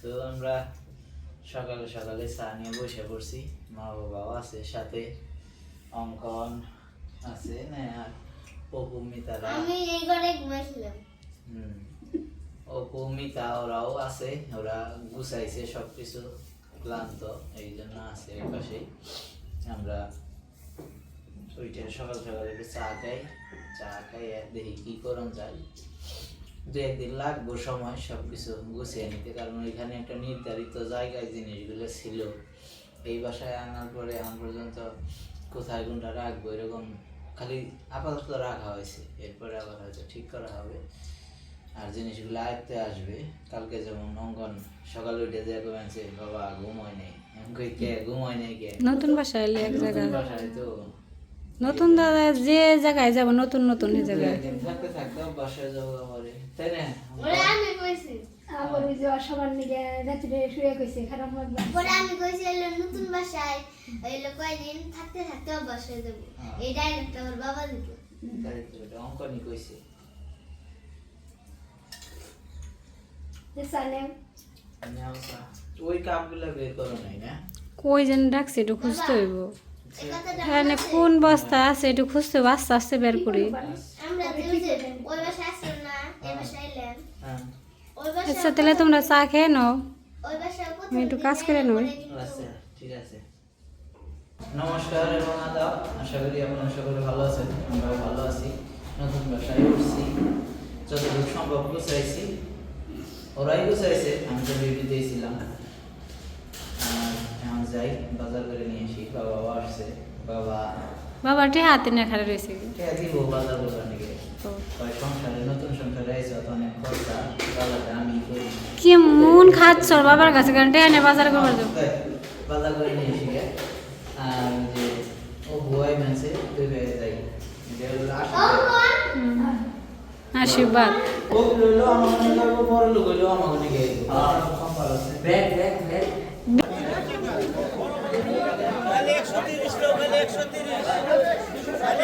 তো আমরা সকালে সকালে চা নিয়ে বসে পড়ছি। মা বাবাও আছে সাথে অঙ্কন আছে না আর অপু মিতারা আমি এই ঘরে ঘুমাইছিলাম। হুম অপু মিতা ওরাও আছে ওরা গুছাইছে সব কিছু ক্লান্ত এই জন্য আছে এই পাশেই আমরা ওইটা সকাল সকাল একটু চা খাই চা খাই দেখি কি করণ যায়। দু একদিন লাগবো সময় সব কিছু গুছিয়ে নিতে কারণ ওইখানে একটা নির্ধারিত জায়গায় জিনিসগুলো ছিল। এই বাসায় আনার পরে এখন পর্যন্ত কোথায় কোনটা রাখব এরকম খালি আপাতত রাখা হয়েছে। এরপরে আবার হয়তো ঠিক করা হবে। আর জিনিসগুলো আয়ত্তে আসবে। কালকে যেমন অঙ্গন সকালে উঠে যে বাবা ঘুমোয় নেই। আমি কই কে ঘুমোয় নেই কে? নতুন বাসায় এক জায়গায়। বাসায় তো নতুন দাদা যে জায়গায় যাব নতুন নতুন জায়গায়। একদিন থাকতে থাকতে বাসায় যাব আমারে তাই না? পরে আমি কইছি আবার ওই যে সবার রাত্রে শুয়ে কইছে খারাপ পরে আমি কইছি নতুন বাসায় এলো কয়দিন থাকতে থাকতে অভ্যাস হয়ে যাব। এই আমার বাবা দিত কইছে। ওই বের করো নাই না? কই যেন ডাকছে একটু খুঁজতে হইব। এখানে কোন বস্তা আছে একটু খুঁজতে আস্তে আস্তে বের করি। হ্যাঁ আচ্ছা তাহলে তোমরা চা খেয়ে নাও। আমি একটু কাজ করে নই। কিন্তু- আচ্ছা ঠিক আছে। নমস্কার এবং আদাব আশা করি আপনারা সকলে ভালো আছেন আমরাও ভালো আছি। নতুন বাসায় উঠছি। যতটুকু সম্ভব গুছাইছি। ওরাই গুছাইছে আমি তো বিবি দিয়েছিলাম। যাই বাজার করে নিয়ে আসি বাবা আসছে বাবা বাবাটি হাতে না খাড়া রয়েছে। কে দিব বাজার করবার নাকি তো সংসারে নতুন সংসারে আইসে অত অনেক খরচা বাজারটা আমি করি। কি মন খাচ্ছ বাবার কাছে কারণ টেহানে বাজার করবার যাব বাজার করে নিয়ে এসে গে। আর যে ও বুয়াই মানছে তুই বেড়ে যাই যে আশীর্বাদ। ও লইলো আমার মনে করব বড় লোক হইল আমার ব্যাগ ব্যাগ ব্যাগ। একশো তিরিশ একশো তিরিশ।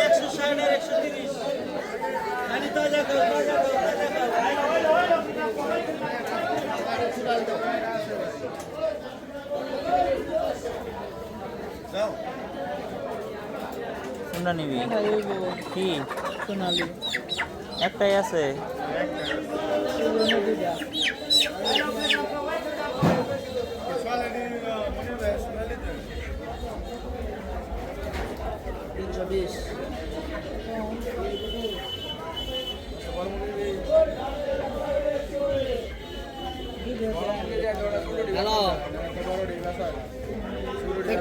একশো ষাট আর একশো তিরিশ। তাজা কর তাজা কর তাজা কোনটা নিবি? কি? সোনালি একটাই আছে। তিনশো বিশ হ্যালো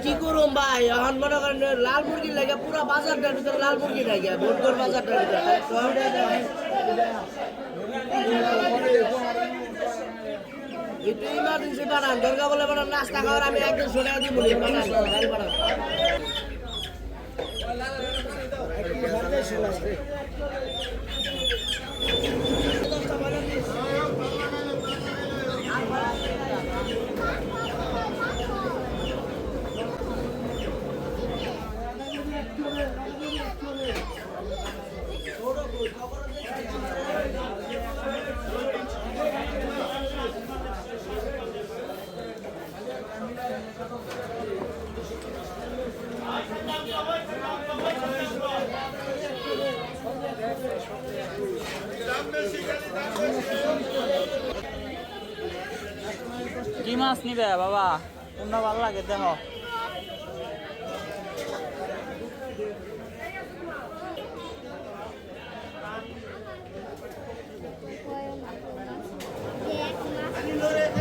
কি করুম ভাই? এখন মনে করেন লাল মুরগি লাগে পুরো বাজারটার ভিতরে লাল মুরগি লাগে ভোটগর বাজারটার ভিতরে। একটু ইমার্জেন্সি বানান দরকার বলে বানান নাস্তা খাওয়ার আমি একদিন শুনে দিব বানান বানান। কি মাছ নিবে বাবা। কোনটা ভালো লাগে দেখো।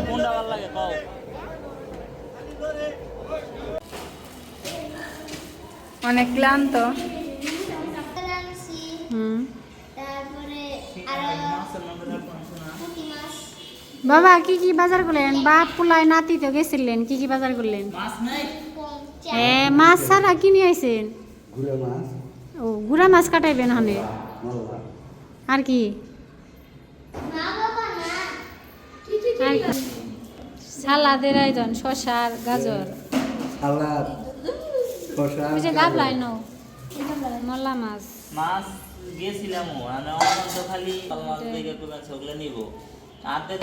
কোনটা ভালো লাগে কও। অনেক ক্লান্ত। হুম। তারপরে আরও বাবা কি কি বাজার করলেন? বাপ পোলায় নাতি তো গেছিলেন কি কি বাজার করলেন? মাছ নাই? কম এ মাছ ছাড়া কি নিয়ে আইছেন? ও গুড়া মাছ কাটাইবেন হনে আর কি? সালাদের আয়োজন আর গাজর। সালাদ শসা ওই যে গাবলাই মল্লা মাছ। মাছ গেছিলাম অন্য খালি মাছ দেখে নিব।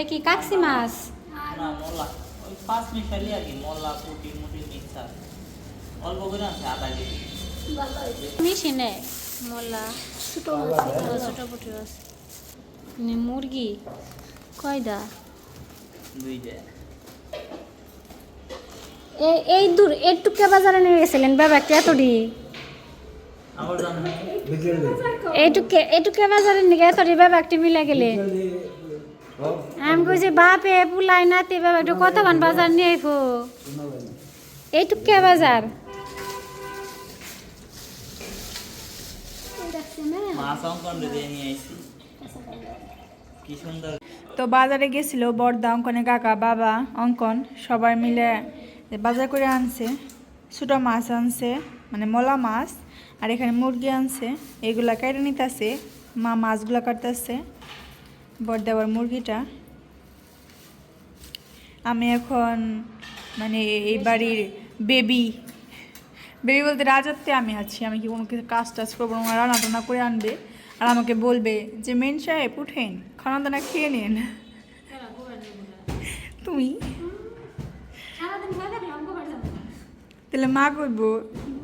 কি কাকসি মাছ? না ওই পাঁচ মিশালি আর কি মোলা পুটি মুটি মিক্সার। অল্প করে আছে আধা কেজি। মিশি নেই মোলা। ছোট ছোট পুটি আছে নে মুরগি? কয়দা দুইটা এই এই দূর একটুকে বাজারে নিয়ে গেছিলেন বাবা একটা নেই। বিকেলে। এইটুকে এইটুকে বাজারে নিয়ে এতডি বাবা একটি মিলা গেলে। আমি কইছি, বাপে পুলাই নাতি বাবা, একটু কতক্ষণ বাজার নিয়ে শোনাবেন এইটুকে বাজার কি সুন্দর তো বাজারে গেছিল বর্দা অঙ্কনে কাকা, বাবা, অঙ্কন, সবাই মিলে বাজার করে আনছে। ছোটো মাছ আনছে মানে মলা মাছ, আর এখানে মুরগি আনছে, এগুলা কেটে নিতেছে, মা মাছগুলা কাটতেছে। বর্দা আবার মুরগিটা। আমি এখন মানে এই বাড়ির বেবি বেবি বলতে রাজত্বে আমি আছি। আমি কি কোনো কিছু কাজ টাজ করব না রান্না টান্না করে আনবে? আর আমাকে বলবে যে মেন সাহেব উঠেন খানা দানা খেয়ে নিন। তুমি? তাহলে মা করব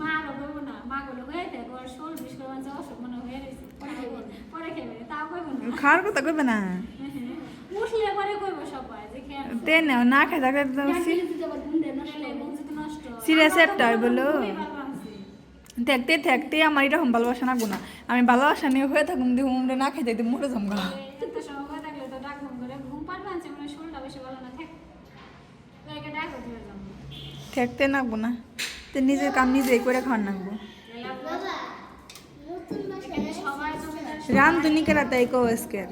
মা আর বলব না মা গুলো হয়ে থাকে ওর শোল বিষ করে মানে অসুখ মনে হয়ে রয়েছে পরে খাইবে পরে খাইবে তাও কইব না খাওয়ার কথা না? কইব খেয়ে তে নাও না খাই থাকলে। সিরিয়াস একটা হয় বলো। থাকতে থাকতে আমার এরকম ভালোবাসা না গুণা আমি ভালোবাসা নিয়ে হয়ে থাকুন দিয়ে উমরে না খাই থাকতে মরে যাব গা। এত সময় থাকলে তো ডাক ঘুম করে ঘুম পারবে আনছে শরীরটা বেশি ভালো না থাক। তো একে ডাক দিয়ে যাব। থাকতে না তো নিজের কাম নিজেই করে খাওয়ার নাকবো বাবা নতুন বাসায় সবাই জমিদার রান্ধুনি কেরা তাই কো আজকের?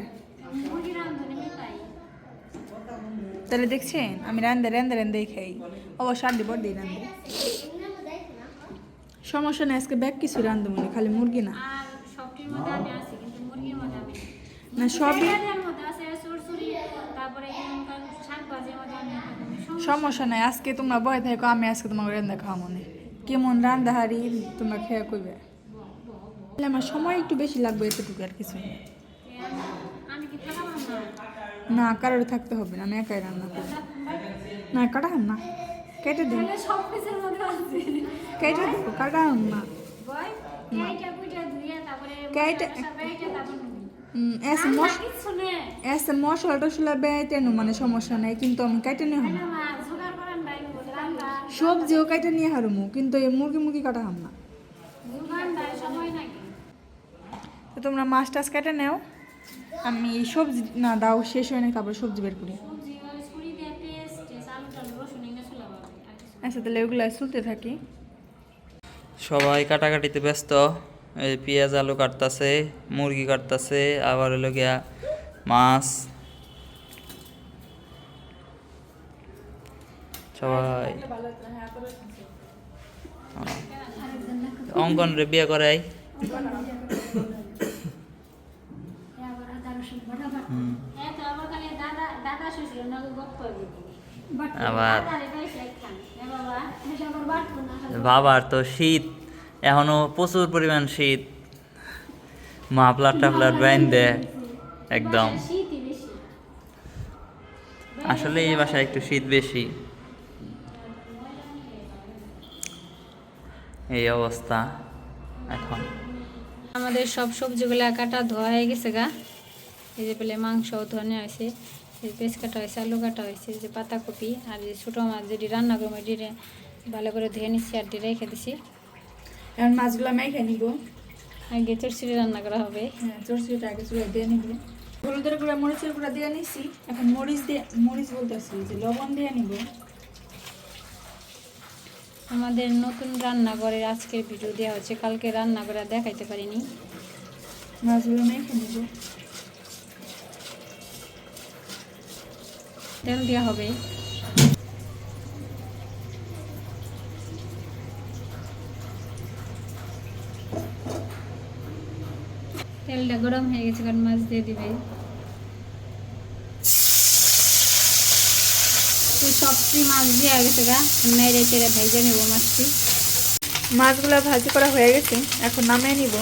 তাহলে দেখছেন, আমি রান্ধে রান্ধে রান্ধেই খাই। অবশ্য আর দিব দিই রান্ধে সমস্যা নেই, আজকে ব্যাগ কিছু রান্ধবো মনে খালি মুরগি না। না, সবই সমস্যা নাই, আজকে তোমরা বয়ে থাকো, আমি আজকে তোমাকে রান্ধা খাওয়া মনে কেমন রান্ধা হারি, তোমরা খেয়ে কইবে। তাহলে আমার সময় একটু বেশি লাগবে এতটুকু আর কিছু। না। কারোর থাকতে হবে না আমি একাই রান্না করব না কাটাম না কেটে দিন কেটে দেবো কাটাম না। কেটে- মশলা টসলা বেটে নো মানে সমস্যা নাই কিন্তু আমি কেটে নিয়ে হাম সবজিও কেটে নিয়ে হারমু কিন্তু এই মুরগি মুরগি কাটা হাম না জোগাড় দেয় সময় নাকি তো তোমরা মাছ টাছ কেটে নেও। আমি সবজি না দাও শেষ হয় না তারপর সবজি বের করি। আচ্ছা তাহলে ওগুলো চলতে থাকি। সবাই কাটাকাটিতে ব্যস্ত। এই পেঁয়াজ আলু কাটতাছে মুরগি কাটতাছে আবার হলো গিয়া মাছ। সবাই। অঙ্কন রে বিয়ে করাই হুম। হ্যাঁ তো আবার খালি দাদা দাদা শ্বশুর নাকি গপ্প আবার দাদারে পাইছে একখান হ্যাঁ বাবা সবার বাটবো না? বাবার তো শীত এখনও প্রচুর পরিমাণ শীত। মাফলার টাফলার ব্যান দে একদম। আসলে এই বাসায় একটু শীত বেশি। এই অবস্থা এখন। আমাদের সব সবজিগুলো কাটা ধোয়া হয়ে গেছে গা। এই যে পেলে মাংস ধোয়া হয়েছে এই পেঁচ কাটা হয়েছে আলু কাটা হয়েছে যে পাতাকপি আর যে ছোটো মাছ যেটি রান্না করব এটি ভালো করে ধুয়ে নিচ্ছি আর এটি রেখে দিছি। এখন মাছগুলো মেখে নিব। আগে চরচুরি রান্না করা হবে। হ্যাঁ চরচুরিটা আগে চুড়ে দিয়ে নিব। হলুদের গুঁড়া মরিচের গুঁড়া দিয়ে নিছি। এখন মরিচ দিয়ে মরিচ বলতেছি যে লবণ দিয়ে নিব। আমাদের নতুন রান্নাঘরের আজকের ভিডিও দেওয়া হচ্ছে কালকে রান্না করে দেখাইতে পারিনি। মাছগুলো মেখে নিব। তেল দেওয়া হবে। তেলটা গরম হয়ে গেছে, কারণ মাছ দিয়ে দিবে। সবটি মাছ দেওয়া গেছে মেরে চেড়ে ভেজে নেব মাছটি। মাছগুলো ভাজি করা হয়ে গেছে, এখন নামিয়ে নিব।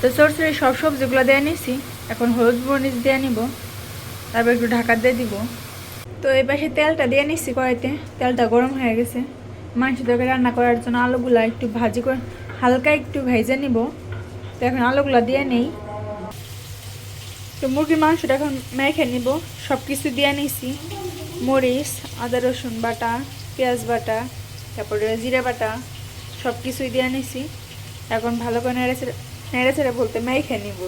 তো চরচড়ি সব সবজিগুলো দিয়ে নিছি, এখন হলুদ মরিচ দিয়ে নিব। তারপর একটু ঢাকা দিয়ে দিব। তো এই পাশে তেলটা দিয়ে নিচ্ছি কড়াইতে। তেলটা গরম হয়ে গেছে। মাংস তরকারি রান্না করার জন্য আলুগুলা একটু ভাজি করে হালকা একটু ভেজে নিব। তো এখন আলুগুলা দিয়ে নেই। তো মুরগির মাংসটা এখন মেখে নিব। সব কিছু দিয়ে নিছি। মরিচ, আদা, রসুন বাটা, পেঁয়াজ বাটা, তারপরে জিরে বাটা সব কিছুই দিয়ে নিছি। এখন ভালো করে নেড়ে ছেড়ে নেড়ে ছেড়ে বলতে মেখে নিব।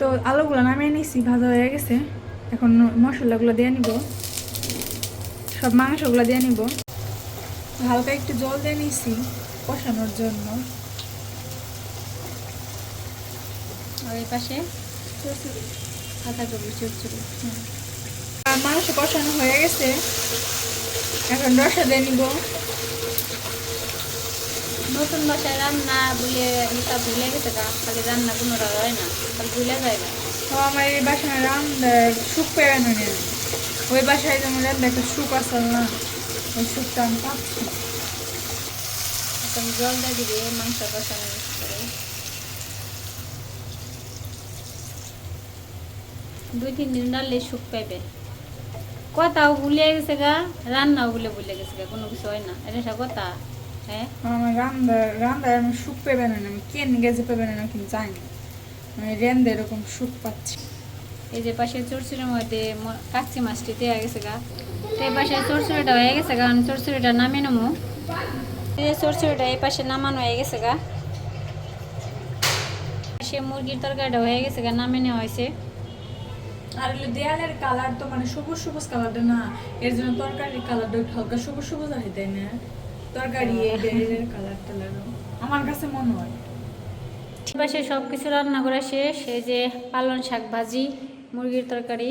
তো আলুগুলো নামিয়ে নিছি ভাজা হয়ে গেছে। এখন মশলাগুলো দিয়ে নিব। সব মাংসগুলো দিয়ে নিব। হালকা একটু জল দিয়ে নিছি কষানোর জন্য। আর এই পাশে মাংস কষানো হয়ে গেছে। এখন রসা দিয়ে নিব। নতুন বাসায় রান্না বলে হিসাব ভুলে গেছে গা খালি রান্না কোনোটা হয় না খালি ভুলে যায় না তো আমার এই বাসায় রান্না সুখ পেয়ে নেই ওই বাসায় যেমন রান্না একটা সুখ আসল না ওই সুখটা আমি পাচ্ছি। এখন জল দিয়ে দিবে মাংস কষানো করে। দুই তিন দিন রান্নলে সুখ পাইবে। কথাও ভুলে গেছে গা রান্নাও বলে ভুলে গেছে গা কোনো কিছু হয় না এটা কথা। আমার রান্না রান্নায় আমি সুখ পেবে না আমি কেন গেছে পেবে না কিন্তু জানি আমি রেন্দে এরকম সুখ পাচ্ছি। এই যে পাশে চরচুরির মধ্যে কাচ্চি মাছটি দেওয়া গেছে গা। এই পাশে চরচুরিটা হয়ে গেছে গা আমি চরচুরিটা নামিয়ে নেব। এই যে চরচুরিটা এই পাশে নামানো হয়ে গেছে গা। সে মুরগির তরকারিটা হয়ে গেছে গা নামিয়ে নেওয়া হয়েছে। আর হলো দেয়ালের কালার তো মানে সবুজ সবুজ কালারটা না। এর জন্য তরকারির কালারটা হালকা সবুজ সবুজ আসে তাই না। তরকারি, এই কালার আমার কাছে মনে হয়। পাশে সব কিছু রান্না করা শেষ। এই যে পালন শাক ভাজি, মুরগির তরকারি,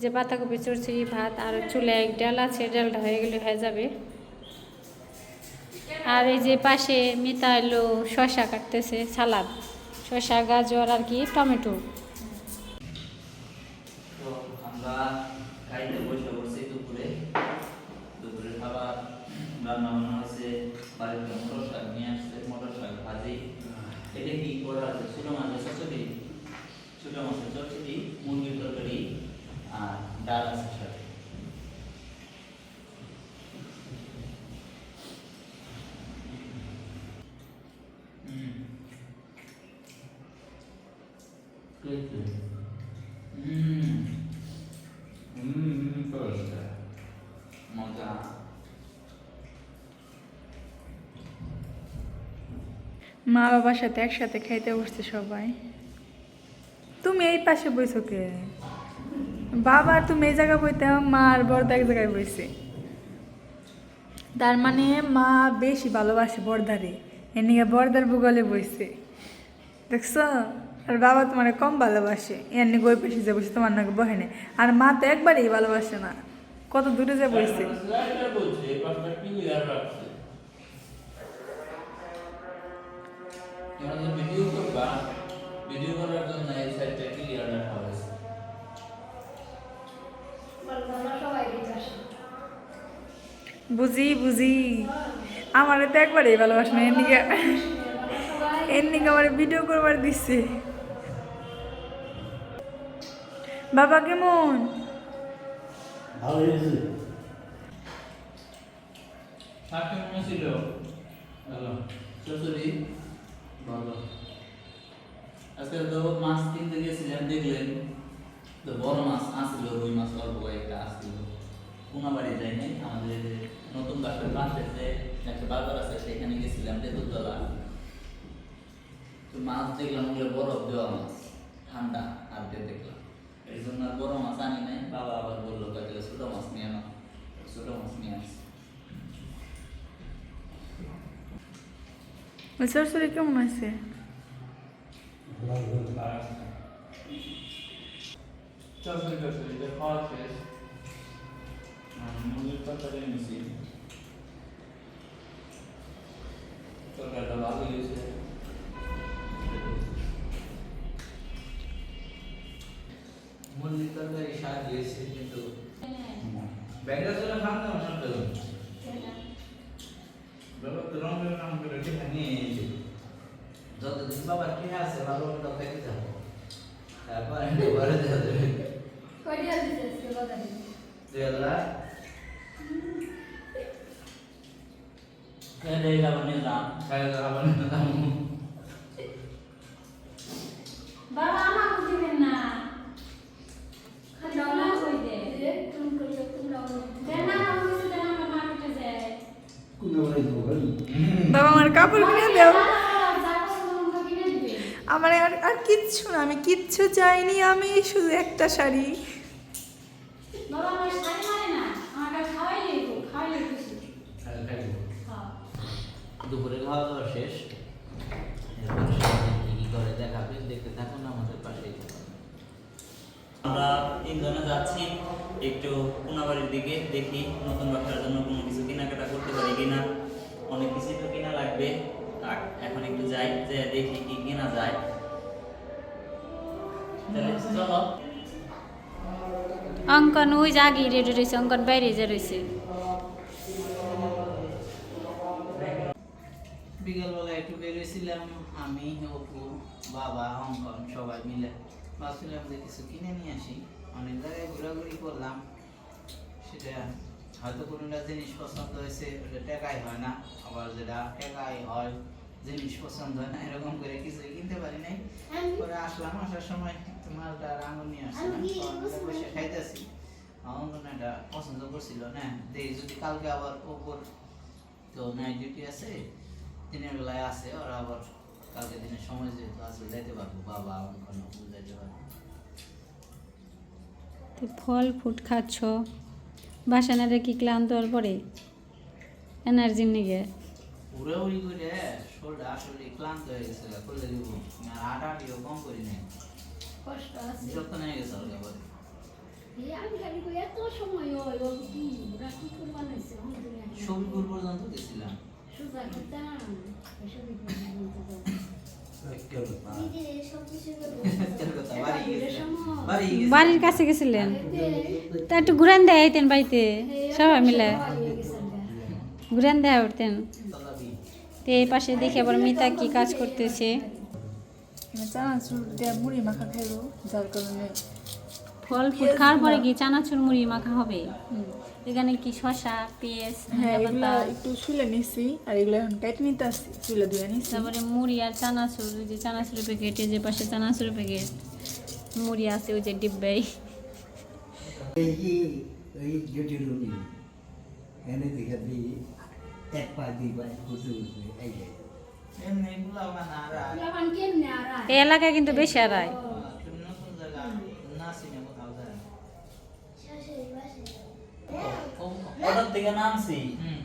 যে পাতাকপি চরচড়ি ভাত, আর চুলে এক ডাল আছে ডালটা হয়ে গেলে হয়ে যাবে। আর এই যে পাশে মিতা এলো শশা কাটতেছে, সালাদ। শশা গাজর, আর কি, টমেটো তো আমরা খাইতে বসে বসে দুপুরে দুপুরে খাবার রান্না বান্না হয়েছে বাড়িতে মোটর শাক নিয়ে আসছে মোটর শাক ভাজি এটা কি করা আছে ছোটো মাছের চচড়ি ছোটো মাছের চচড়ি মুরগির তরকারি আর ডাল আছে সাথে হুম হুম হুম মজা মা বাবার সাথে একসাথে খাইতে বসছে সবাই। তুমি এই পাশে বইছো কে? বাবা তুমি এই জায়গায় বইতে মা আর বড়দা এক জায়গায় বইছে। তার মানে মা বেশি ভালোবাসে বর্দারে এনিকে বর্দার ভূগোলে বইছে। দেখছ? আর বাবা তোমার কম ভালোবাসে। এমনি গই পাশে যে বসে তোমার নাকি বহে না। আর মা তো একবারেই ভালোবাসে না। কত দূরে যে বইছে ভিডিও করবা ভিডিও করার জন্য এই সাইডটা ক্লিয়ার রাখা হয়েছে। বুঝি বুঝি। আমার তো একবারে ভালোবাসে না এর নিকে আমার ভিডিও করবার দিচ্ছে বাবা কেমন? ভালো হয়েছে। কেমন ছিল? ভালো আজকে তো মাছ কিনতে গেছিলাম দেখলেন তো বড় মাছ আসছিল রুই মাছ অল্প একটা আসছিল কোনাবাড়ি যাই নাই, আমাদের নতুন বাসার পাশে যে একটা বাজার আছে, সেখানে গেছিলাম তেঁতুলতলা। তো মাছ দেখলাম ওগুলো বরফ দেওয়া মাছ, ঠান্ডা দিয়ে দেখলাম। এই জন্য আর বড় মাছ আনি নাই, বাবা আবার বলল তাহলে ছোট মাছ নিয়ে নাও। ছোট মাছ নিয়ে আসছি। ওই সরসরি কেমন আছে চচড়ি চচড়ি এটা খাওয়া শেষ মুরগির তরকারি এনেছি তরকারিটা ভালো হয়েছে মুরগির তরকারি স্বাদ হয়েছে কিন্তু ব্যাগটা চলে খান না অন্য পেল বাবা তো রঙের নাম করে টিকা নিয়ে এসেছে যতদিন বাবা টিকা আছে ভালো মতো খেতে যাব তারপর ঘরে যাবে কয়টা দিতেছে দুই হাজার খেলে যাব নিলাম ছয় হাজার আবার নিলাম বাবা আমাকে দিবেন না খালি না কই দে দেন না আমাকে কিছু দেন আমরা মার্কেটে যাই কোনো বাড়ি যাব বাড়ি বাবা আমার কাপড় কিনে আমার আর আর কিচ্ছু না, আমি কিচ্ছু চাইনি, আমি শুধু একটা শাড়ি। দুপুরে খাওয়া দাওয়া শেষ করে দেখাবে, দেখতে থাকুন আমাদের পাশেই আমরা তিনজনে যাচ্ছি, একটু কোনাবাড়ির দিকে দেখি নতুন বাসার জন্য কোনো কিছু কেনাকাটা করতে পারি কিনা। অনেক কিছু তো কিনা লাগবে। আর এখন একটু যাই যে দেখি কি কেনা যায়। তাহলে চলো। অঙ্কন ওই যে আগে রেডি রয়েছে অঙ্কন বাইরে যে রয়েছে। বিকেলবেলা একটু বেরিয়েছিলাম আমি অপু বাবা অঙ্কন সবাই মিলে। ভাবছিলাম যে কিছু কিনে নিয়ে আসি। অনেক জায়গায় ঘোরাঘুরি করলাম সেটা হয়তো কোনোটা জিনিস পছন্দ হয়েছে ওটা টেকাই হয় না। আবার যেটা টেকাই হয় জিনিস পছন্দ হয় না এরকম করে কিছুই কিনতে পারি নাই। পরে আসলাম আসার সময় একটু মালটা আর আঙুর নিয়ে আসলাম। বসে খাইতেছি। অঙ্কন এটা পছন্দ করছিল না। দেখি যদি কালকে আবার ওপর তো নাইট ডিউটি আছে দিনের বেলায় আছে ওরা আবার কালকে দিনের সময় যেহেতু আছে যাইতে পারব। বাবা অঙ্কন যাইতে পারব ফল ফুট খাচ্ছ? বাসা না কি ক্লান্ত হওয়ার পরে এনার্জি নিগে। উড়ে উড়ি করে শরীরটা আসলে ক্লান্ত হয়ে গেছে করলে দিব। কম করি নাই। কষ্ট আছে। বিরক্ত গেছে পর্যন্ত গেছিলাম। সোজা বাড়ির কাছে গেছিলেন? তা একটু ঘুরান দেয় আইতেন বাড়িতে সবাই মিলে। ঘুরান দেয় উঠতেন। তো এই পাশে দেখি আবার মিতা কি কাজ করতেছে। চানাচুর দিয়ে মুড়ি মাখা খাইবো যার কারণে ফল ফুড খাওয়ার পরে কি চানাচুর মুড়ি মাখা হবে? এখানে কি শশা পেঁয়াজ হ্যাঁ একটু শুলে নিছি আর এগুলো এখন কেটে নিতে আসছি শুলে ধুয়ে নিছি। তারপরে মুড়ি আর চানাচুর যে চানাচুর প্যাকেট এই যে পাশে চানাচুর প্যাকেট মুড়ি আছে ওই যে ডিব্বাই এই যে এই জটিল রুগী এনে দেখা দিই এক পা দুই পা ঘুরতে ঘুরতে এই যে এমনি এগুলা মানে আর আর লাগান কেমনে আর আয়? এই এলাকায় কিন্তু বেশি আড়াই তুমি নতুন জায়গা না চিনে কোথাও যায় না। শাশুড়ি বাসায় অর্ডার থেকে নামছি হুম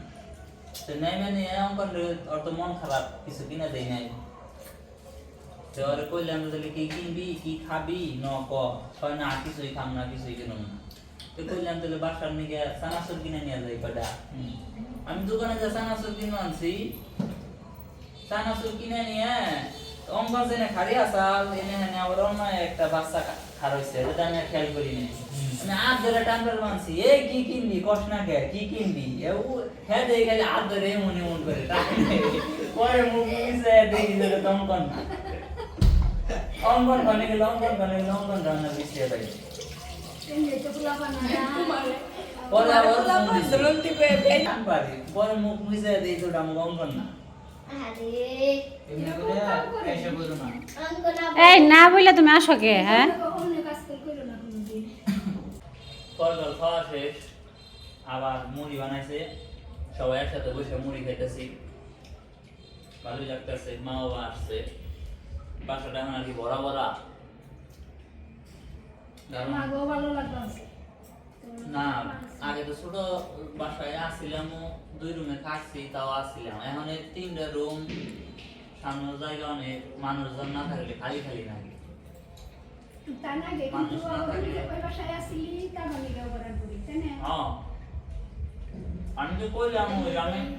তো নেমে নিয়ে অঙ্কন ওর তো মন খারাপ কিছু কিনা দেই নাই তো ওরে কইলাম তাহলে কি কিনবি, কি খাবি? ন, ক কয় না, কিছুই খাম না, কিছুই কিনুম না। তো কইলাম তাহলে বাসার নিগে চানাচুর কিনে নিয়ে যাই কটা। আমি দোকানে যে চানাচুর কিনে আনছি, চানাচুর কিনে নিয়ে অঙ্কন জেনে খারি আসাল এনে হেনে আবার অন্য একটা বাচ্চা খার যেটা আমি আর খেয়াল করি নাই। আমি হাত ধরে টানবার মানছি এ, কি কিনবি? কষ না কে, কি কিনবি? হ্যাঁ দেখে খালি হাত ধরে মনে মন করে পরে মুখ দেখি এটা তো অঙ্কন না। গেলে অঙ্কন ঘনে গেলে অঙ্কন রান্না পারি। মুখ তো অঙ্কন না। আরে। এমনি করে এসে বলো না। অঙ্কনা এই না বললে তুমি আসো কে হ্যাঁ। ফল খাওয়া শেষ আবার মুড়ি বানাইছে। সবাই একসাথে বসে মুড়ি খাইতেছি। ভালোই লাগতেছে মা বাবা আসছে। লাগছে। না আগে তো ছোট বাসায় আসছিলাম দুই রুমে থাকছি তাও আসছিলাম। এখন এই তিনটা রুম জায়গা অনেক মানুষজন না থাকলে খালি খালি লাগে মানুষ না থাকলে- মানে হ্যাঁ। আমি তো কইলাম ওই আমি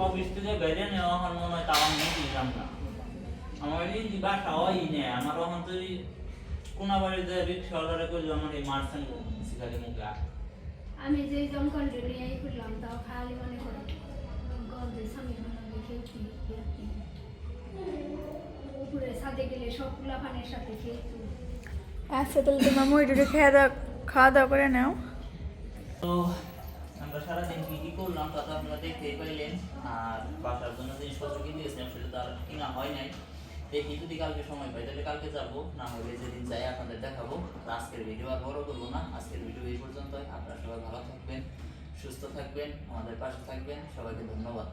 অফিস থেকে বেরিয়ে নেওয়া এখন মনে হয় তাও আমি না। আমার এই যে বাসা হয় নে। আমার ওখান তো কোনাবাড়ি যে রিক্সা অর্ডারে করল আমার এই মার্সেন শিখালি মুখা আমি যে নিয়ে এই করলাম তাও খালি মনে করে গন্ধে স্বামী বানাবে খেয়েছি খেয়েছি উপরে ছাদে গেলে সব পোলাপানের সাথে খেয়েছি আচ্ছা তাহলে তোমার মুড়িটুকে খেয়ে দাওয়া খাওয়া দাওয়া করে নাও। তো আমরা সারাদিন কি কি করলাম তা তো আপনারা দেখতেই পাইলেন। আর বাসার জন্য জিনিসপত্র কিনতে গেছিলাম সেটা তো আর কিনা হয় নাই। দেখি যদি কালকে সময় পাই, তাহলে কালকে যাব। না হলে যেদিন যাই, আপনাদের দেখাবো। আজকের ভিডিও আর বড় করব না। আজকের ভিডিও এই পর্যন্ত আপনারা সবাই ভালো থাকবেন, সুস্থ থাকবেন, আমাদের পাশে থাকবেন। সবাইকে ধন্যবাদ।